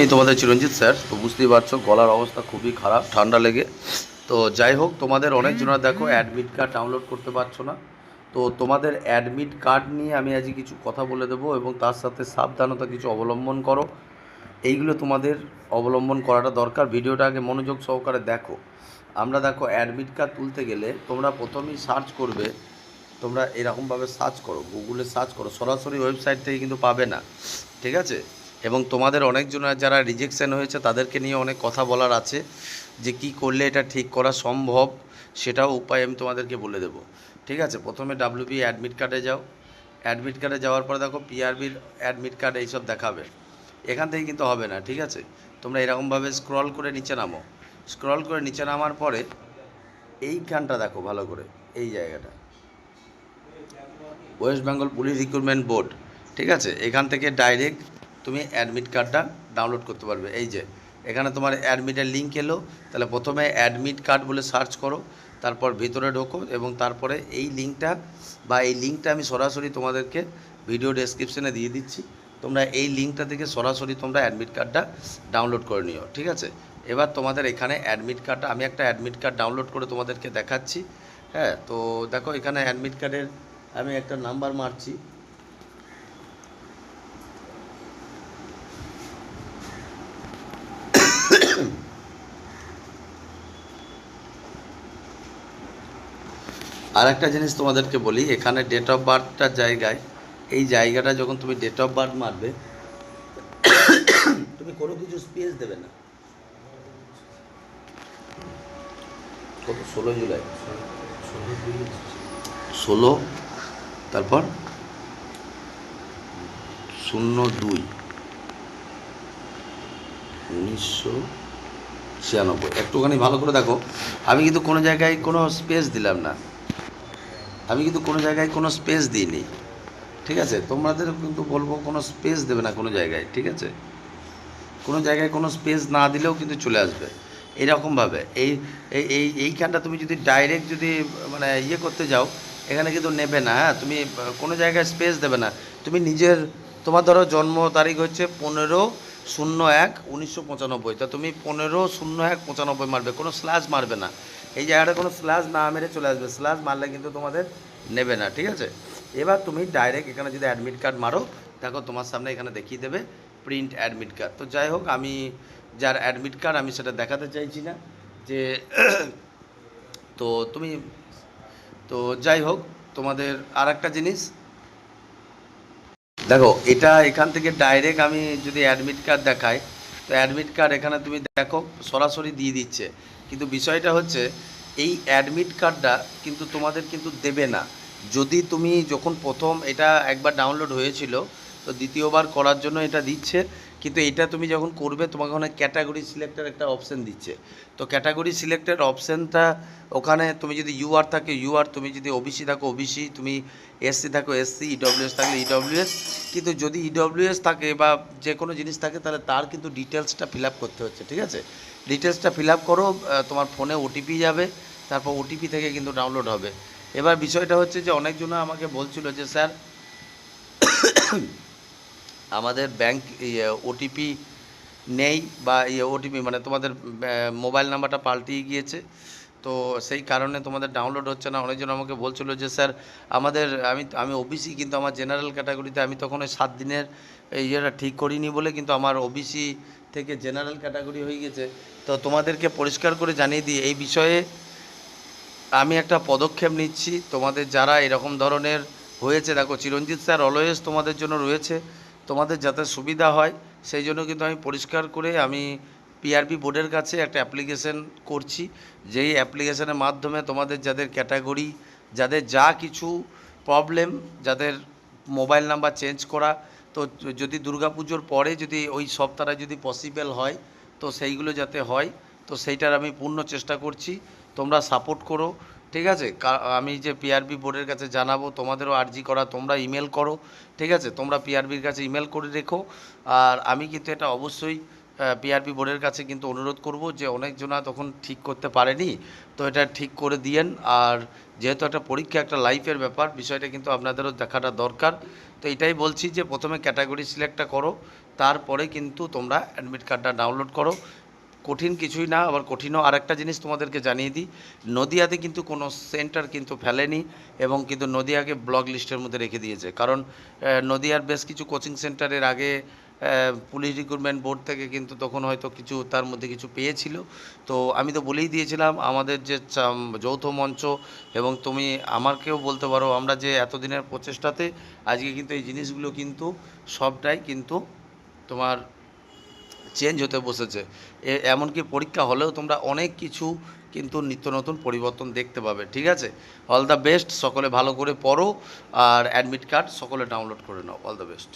এই তোমাদের চিরঞ্জিত স্যার, তো বুঝতেই পারছ গলার অবস্থা খুবই খারাপ, ঠান্ডা লেগে। তো যাই হোক, তোমাদের অনেকজনের দেখো অ্যাডমিট কার্ড ডাউনলোড করতে পারছ না। তো তোমাদের অ্যাডমিট কার্ড নিয়ে আমি আজকে কিছু কথা বলে দেবো এবং তার সাথে সাবধানতা কিছু অবলম্বন করো। এইগুলো তোমাদের অবলম্বন করাটা দরকার। ভিডিওটা আগে মনোযোগ সহকারে দেখো। আমরা দেখো অ্যাডমিট কার্ড তুলতে গেলে তোমরা প্রথমেই সার্চ করবে, তোমরা এরকমভাবে সার্চ করো গুগলে সার্চ করো। সরাসরি ওয়েবসাইট থেকে কিন্তু পাবে না, ঠিক আছে? এবং তোমাদের অনেকজনের যারা রিজেকশান হয়েছে, তাদেরকে নিয়ে অনেক কথা বলার আছে যে কি করলে এটা ঠিক করা সম্ভব, সেটাও উপায় আমি তোমাদেরকে বলে দেবো। ঠিক আছে? প্রথমে ডাব্লিউবি অ্যাডমিট কার্ডে যাও। অ্যাডমিট কার্ডে যাওয়ার পরে দেখো পিআরবির অ্যাডমিট কার্ড এইসব দেখাবে। এখান থেকে কিন্তু হবে না, ঠিক আছে? তোমরা এরকমভাবে স্ক্রল করে নিচে নামো। স্ক্রল করে নিচে নামার পরে এইখানটা দেখো ভালো করে, এই জায়গাটা। West Bengal police recruitment board ঠিক আছে? এখান থেকে ডাইরেক্ট তুমি অ্যাডমিট কার্ডটা ডাউনলোড করতে পারবে। এই যে, এখানে তোমার অ্যাডমিটের লিঙ্ক এলো, তাহলে প্রথমে অ্যাডমিট কার্ড বলে সার্চ করো, তারপর ভিতরে ঢোকো এবং তারপরে এই লিঙ্কটা বা এই লিঙ্কটা আমি সরাসরি তোমাদেরকে ভিডিও ডেসক্রিপশনে দিয়ে দিচ্ছি। তোমরা এই লিঙ্কটা থেকে সরাসরি তোমরা অ্যাডমিট কার্ডটা ডাউনলোড করে নিও, ঠিক আছে? এবার তোমাদের এখানে অ্যাডমিট কার্ডটা আমি একটা অ্যাডমিট কার্ড ডাউনলোড করে তোমাদেরকে দেখাচ্ছি। হ্যাঁ তো দেখো এখানে অ্যাডমিট কার্ডের আমি একটা নাম্বার মারছি। আর একটা জিনিস তোমাদেরকে বলি, এখানে ডেট অফ বার্থটার জায়গায়, এই জায়গাটা যখন তুমি ডেট অফ বার্থ মারবে, তুমি কোনো কিছু স্পেস দেবে না। কত? ষোলো জুলাই। ষোলো, তারপর শূন্য দুই। উনিশশো ছিয়ানব্বই। একটুখানি ভালো করে দেখো। আমি কিন্তু কোনো জায়গায় কোনো স্পেস দিলাম না। আমি কিন্তু কোনো জায়গায় কোনো স্পেস দিইনি। ঠিক আছে? তোমাদের কিন্তু বলব কোনো স্পেস দেবে না কোনো জায়গায়, ঠিক আছে? কোনো জায়গায় কোনো স্পেস না দিলেও কিন্তু চলে আসবে। এরকমভাবে। এই, এই- এই, এইখানটা তুমি যদি ডাইরেক্ট যদি মানে ইয়ে করতে যাও, এখানে কিন্তু নেবে না। হ্যাঁ তুমি কোনো জায়গায় স্পেস দেবে না। তুমি নিজের, তোমার ধরো জন্ম তারিখ হচ্ছে পনেরো শূন্য এক উনিশশো পঁচানব্বই। তা তুমি পনেরো শূন্য এক পঁচানব্বই মারবে, কোনো স্ল্যাশ মারবে না। এই জায়গাটা কোনো স্ল্যাশ না মেরে চলে আসবে, স্ল্যাশ মারলে কিন্তু তোমাদের নেবে না, ঠিক আছে? এবার তুমি ডাইরেক্ট এখানে যদি অ্যাডমিট কার্ড মারো, দেখো তোমার সামনে এখানে দেখিয়ে দেবে প্রিন্ট অ্যাডমিট কার্ড তো যাই হোক, আমি যার অ্যাডমিট কার্ড আমি সেটা দেখাতে চাইছি না যে তো তুমি, তো যাই হোক, তোমাদের আর একটা জিনিস দেখো, এটা এখান থেকে ডাইরেক্ট আমি যদি অ্যাডমিট কার্ড দেখাই, তো অ্যাডমিট কার্ড এখানে তুমি দেখো, সরাসরি দিয়ে দিচ্ছে। কিন্তু বিষয়টা হচ্ছে, এই অ্যাডমিট কার্ডটা কিন্তু তোমাদের কিন্তু দেবে না। যদি তুমি যখন প্রথম এটা একবার ডাউনলোড হয়েছিল তো দ্বিতীয়বার করার জন্য এটা দিচ্ছে, কিন্তু এটা তুমি যখন করবে, তোমাকে ওখানে ক্যাটাগরি সিলেক্টের একটা অপশান দিচ্ছে। তো ক্যাটাগরি সিলেক্টের অপশানটা ওখানে তুমি যদি ইউআর থাকে ইউআর তুমি যদি ওবিসি থাকো ওবিসি তুমি এসসি থাকো এসসি ইডব্লিউএস থাকলে ইডব্লিউএস কিন্তু যদি ইডব্লিউএস থাকে বা যে কোনো জিনিস থাকে, তাহলে তার কিন্তু ডিটেলসটা ফিল করতে হচ্ছে, ঠিক আছে? ডিটেলসটা ফিল আপ করো তোমার ফোনে ওটিপি যাবে, তারপর ওটিপি থেকে কিন্তু ডাউনলোড হবে। এবার বিষয়টা হচ্ছে যে অনেকজন আমাকে বলছিল যে, স্যার আমাদের ব্যাংক ইয়ে ওটিপি নেই বা ইয়ে ওটিপি মানে তোমাদের মোবাইল নাম্বারটা পাল্টিয়ে গিয়েছে। তো সেই কারণে তোমাদের ডাউনলোড হচ্ছে না। অনেকজন আমাকে বলছিল যে, স্যার, আমাদের, আমি আমি ওবিসি কিন্তু আমার জেনারেল ক্যাটাগরিতে আমি তখন ওই সাত দিনের ইয়েটা ঠিক করিনি বলে কিন্তু আমার ওবিসি থেকে জেনারেল ক্যাটাগরি হয়ে গেছে তো তোমাদেরকে পরিষ্কার করে জানিয়ে দিই, এই বিষয়ে আমি একটা পদক্ষেপ নিচ্ছি। তোমাদের যারা এরকম ধরনের হয়েছে, দেখো, চিরঞ্জিত স্যার অলওয়েজ তোমাদের জন্য রয়েছে। তোমাদের যাতে সুবিধা হয়, সেই জন্য কিন্তু আমি পরিষ্কার করে আমি পিআরবি বোর্ডের কাছে একটা অ্যাপ্লিকেশন করছি, যেই অ্যাপ্লিকেশনের মাধ্যমে তোমাদের যাদের ক্যাটাগরি যাদের যা কিছু প্রবলেম যাদের মোবাইল নাম্বার চেঞ্জ করা, তো যদি দুর্গাপুজোর পরে যদি ওই সপ্তাহটা যদি পসিবল হয়, তো সেইগুলো যাতে হয়, তো সেইটার আমি পূর্ণ চেষ্টা করছি, তোমরা সাপোর্ট করো। ঠিক আছে? আমি যে পিআরবি বোর্ডের কাছে জানাব, তোমাদেরও আর্জি করা, তোমরা ইমেল করো, ঠিক আছে? তোমরা পিআরবির কাছে ইমেল করে রেখো। আর আমি কিন্তু এটা অবশ্যই পিআরপি বোর্ডের কাছে কিন্তু অনুরোধ করব যে অনেকজনা তখন ঠিক করতে পারেনি, তো এটা ঠিক করে দিয়েন। আর যেহেতু একটা পরীক্ষা, একটা লাইফের ব্যাপার, বিষয়টা কিন্তু আপনাদেরও দেখাটা দরকার। তো এটাই বলছি যে প্রথমে ক্যাটাগরি সিলেক্টটা করো, তারপরে কিন্তু তোমরা অ্যাডমিট কার্ডটা ডাউনলোড করো। কঠিন কিছুই না, আবার কঠিনও আরেকটা জিনিস তোমাদেরকে জানিয়ে দিই, নদিয়াতে কিন্তু কোনো সেন্টার কিন্তু ফেলেনি এবং কিন্তু নদিয়াকে ব্লক লিস্টের মধ্যে রেখে দিয়েছে। কারণ নদিয়ার বেশ কিছু কোচিং সেন্টারের আগে পুলিশ রিক্রুটমেন্ট বোর্ড থেকে কিন্তু তখন হয়তো কিছু তার মধ্যে কিছু পেয়েছিল। তো আমি তো বলেই দিয়েছিলাম, আমাদের যে যৌথ মঞ্চ এবং তুমি আমাকেও বলতে পারো, আমরা যে এতদিনের প্রচেষ্টাতে আজকে কিন্তু এই জিনিসগুলো কিন্তু সবটাই কিন্তু তোমার চেঞ্জ হতে বসেছে। এমনকি পরীক্ষা হলেও তোমরা অনেক কিছু কিন্তু নিত্য নতুন পরিবর্তন দেখতে পাবে, ঠিক আছে? অল দ্য বেস্ট সকলে ভালো করে পড়ো, আর অ্যাডমিট কার্ড সকলে ডাউনলোড করে নাও। All the best